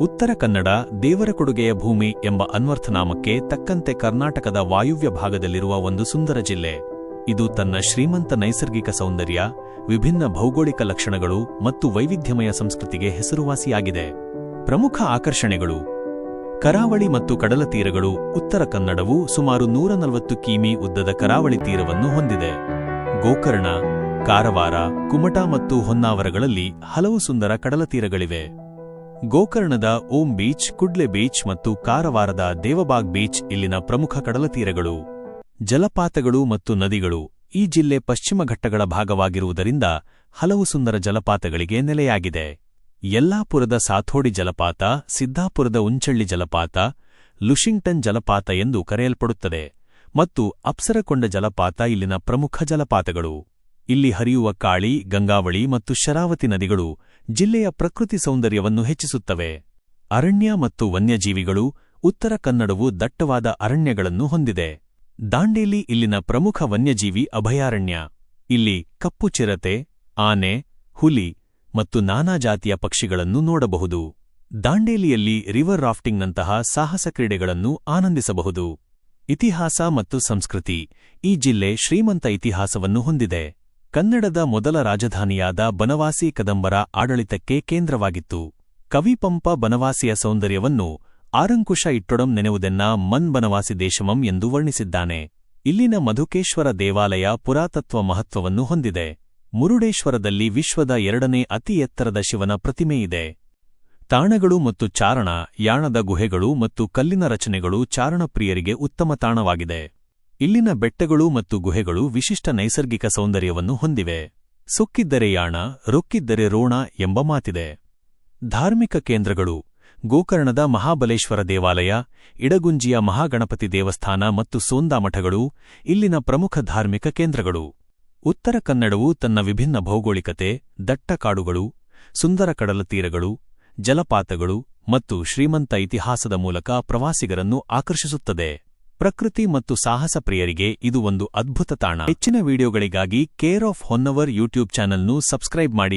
ಉತ್ತರ ಕನ್ನಡ ದೇವರ ಕೊಡುಗೆಯ ಭೂಮಿ ಎಂಬ ಅನ್ವರ್ಥನಾಮಕ್ಕೆ ತಕ್ಕಂತೆ ಕರ್ನಾಟಕದ ವಾಯುವ್ಯ ಭಾಗದಲ್ಲಿರುವ ಒಂದು ಸುಂದರ ಜಿಲ್ಲೆ. ಇದು ತನ್ನ ಶ್ರೀಮಂತ ನೈಸರ್ಗಿಕ ಸೌಂದರ್ಯ, ವಿಭಿನ್ನ ಭೌಗೋಳಿಕ ಲಕ್ಷಣಗಳು ಮತ್ತು ವೈವಿಧ್ಯಮಯ ಸಂಸ್ಕೃತಿಗೆ ಹೆಸರುವಾಸಿಯಾಗಿದೆ. ಪ್ರಮುಖ ಆಕರ್ಷಣೆಗಳು. ಕರಾವಳಿ ಮತ್ತು ಕಡಲ ತೀರಗಳು ಉತ್ತರ ಕನ್ನಡವು ಸುಮಾರು ನೂರ ನಲವತ್ತು ಕಿಮಿ ಉದ್ದದ ಕರಾವಳಿ ತೀರವನ್ನು ಹೊಂದಿದೆ. ಗೋಕರ್ಣ, ಕಾರವಾರ, ಕುಮಟಾ ಮತ್ತು ಹೊನ್ನಾವರಗಳಲ್ಲಿ ಹಲವು ಸುಂದರ ಕಡಲ ತೀರಗಳಿವೆ. ಗೋಕರ್ಣದ ಓಂ ಬೀಚ್, ಕುಡ್ಲೆ ಬೀಚ್ ಮತ್ತು ಕಾರವಾರದ ದೇವಬಾಗ್ ಬೀಚ್ ಇಲ್ಲಿನ ಪ್ರಮುಖ ಕಡಲತೀರಗಳು. ಜಲಪಾತಗಳು ಮತ್ತು ನದಿಗಳು ಈ ಜಿಲ್ಲೆ ಪಶ್ಚಿಮ ಘಟ್ಟಗಳ ಭಾಗವಾಗಿರುವುದರಿಂದ ಹಲವು ಸುಂದರ ಜಲಪಾತಗಳಿಗೆ ನೆಲೆಯಾಗಿದೆ. ಯಲ್ಲಾಪುರದ ಸಾಥೋಡಿ ಜಲಪಾತ, ಸಿದ್ದಾಪುರದ ಉಂಚಳ್ಳಿ ಜಲಪಾತ, ಲುಷಿಂಗ್ಟನ್ ಜಲಪಾತ ಎಂದು ಕರೆಯಲ್ಪಡುತ್ತದೆ ಮತ್ತು ಅಪ್ಸರಕೊಂಡ ಜಲಪಾತ ಇಲ್ಲಿನ ಪ್ರಮುಖ ಜಲಪಾತಗಳು. ಇಲ್ಲಿ ಹರಿಯುವ ಕಾಳಿ, ಗಂಗಾವಳಿ ಮತ್ತು ಶರಾವತಿ ನದಿಗಳು ಜಿಲ್ಲೆಯ ಪ್ರಕೃತಿ ಸೌಂದರ್ಯವನ್ನು ಹೆಚ್ಚಿಸುತ್ತವೆ. ಅರಣ್ಯ ಮತ್ತು ವನ್ಯಜೀವಿಗಳು ಉತ್ತರ ಕನ್ನಡವು ದಟ್ಟವಾದ ಅರಣ್ಯಗಳನ್ನು ಹೊಂದಿದೆ. ದಾಂಡೇಲಿ ಇಲ್ಲಿನ ಪ್ರಮುಖ ವನ್ಯಜೀವಿ ಅಭಯಾರಣ್ಯ. ಇಲ್ಲಿ ಕಪ್ಪು ಚಿರತೆ, ಆನೆ, ಹುಲಿ ಮತ್ತು ನಾನಾ ಜಾತಿಯ ಪಕ್ಷಿಗಳನ್ನು ನೋಡಬಹುದು. ದಾಂಡೇಲಿಯಲ್ಲಿ ರಿವರ್ ರಾಫ್ಟಿಂಗ್ನಂತಹ ಸಾಹಸ ಕ್ರೀಡೆಗಳನ್ನು ಆನಂದಿಸಬಹುದು. ಇತಿಹಾಸ ಮತ್ತು ಸಂಸ್ಕೃತಿ ಈ ಜಿಲ್ಲೆ ಶ್ರೀಮಂತ ಇತಿಹಾಸವನ್ನು ಹೊಂದಿದೆ. ಕನ್ನಡದ ಮೊದಲ ರಾಜಧಾನಿಯಾದ ಬನವಾಸಿ ಕದಂಬರ ಆಡಳಿತಕ್ಕೆ ಕೇಂದ್ರವಾಗಿತ್ತು. ಕವಿಪಂಪ ಬನವಾಸಿಯ ಸೌಂದರ್ಯವನ್ನು ಆರಂಕುಶ ಇಟ್ಟೊಡಂ ನೆನೆವುದೆನ್ನ ಮನ್ ಬನವಾಸಿ ದೇಶಮಂ ಎಂದು ವರ್ಣಿಸಿದ್ದಾನೆ. ಇಲ್ಲಿನ ಮಧುಕೇಶ್ವರ ದೇವಾಲಯ ಪುರಾತತ್ವ ಮಹತ್ವವನ್ನು ಹೊಂದಿದೆ. ಮುರುಡೇಶ್ವರದಲ್ಲಿ ವಿಶ್ವದ ಎರಡನೇ ಅತಿ ಎತ್ತರದ ಶಿವನ ಪ್ರತಿಮೆಯಿದೆ ತಾಣಗಳು ಮತ್ತು ಚಾರಣ, ಯಾಣದ ಗುಹೆಗಳು ಮತ್ತು ಕಲ್ಲಿನ ರಚನೆಗಳು ಚಾರಣಪ್ರಿಯರಿಗೆ ಉತ್ತಮ ತಾಣವಾಗಿದೆ. ಇಲ್ಲಿನ ಬೆಟ್ಟಗಳು ಮತ್ತು ಗುಹೆಗಳು ವಿಶಿಷ್ಟ ನೈಸರ್ಗಿಕ ಸೌಂದರ್ಯವನ್ನು ಹೊಂದಿವೆ. ಸೊಕ್ಕಿದ್ದರೆ ಯಾಣ, ರೊಕ್ಕಿದ್ದರೆ ರೋಣ ಎಂಬ ಮಾತಿದೆ. ಧಾರ್ಮಿಕ ಕೇಂದ್ರಗಳು, ಗೋಕರ್ಣದ ಮಹಾಬಲೇಶ್ವರ ದೇವಾಲಯ, ಇಡಗುಂಜಿಯ ಮಹಾಗಣಪತಿ ದೇವಸ್ಥಾನ ಮತ್ತು ಸೋಂದಾ ಮಠಗಳು, ಇಲ್ಲಿನ ಪ್ರಮುಖ ಧಾರ್ಮಿಕ ಕೇಂದ್ರಗಳು. ಉತ್ತರ ಕನ್ನಡವು ತನ್ನ ವಿಭಿನ್ನ ಭೌಗೋಳಿಕತೆ, ದಟ್ಟ ಕಾಡುಗಳು, ಸುಂದರ ಕಡಲತೀರಗಳು, ಜಲಪಾತಗಳು ಮತ್ತು ಶ್ರೀಮಂತ ಇತಿಹಾಸದ ಮೂಲಕ ಪ್ರವಾಸಿಗರನ್ನು ಆಕರ್ಷಿಸುತ್ತದೆ. ಪ್ರಕೃತಿ ಮತ್ತು ಸಾಹಸ ಪ್ರಿಯರಿಗೆ ಇದು ಒಂದು ಅದ್ಭುತ ತಾಣ. ಹೆಚ್ಚಿನ ವಿಡಿಯೋಗಳಿಗಾಗಿ ಕೇರ್ ಆಫ್ ಹೊನ್ನವರ್ ಯೂಟ್ಯೂಬ್ ಚಾನಲ್ನು ಸಬ್ಸ್ಕ್ರೈಬ್ ಮಾಡಿ.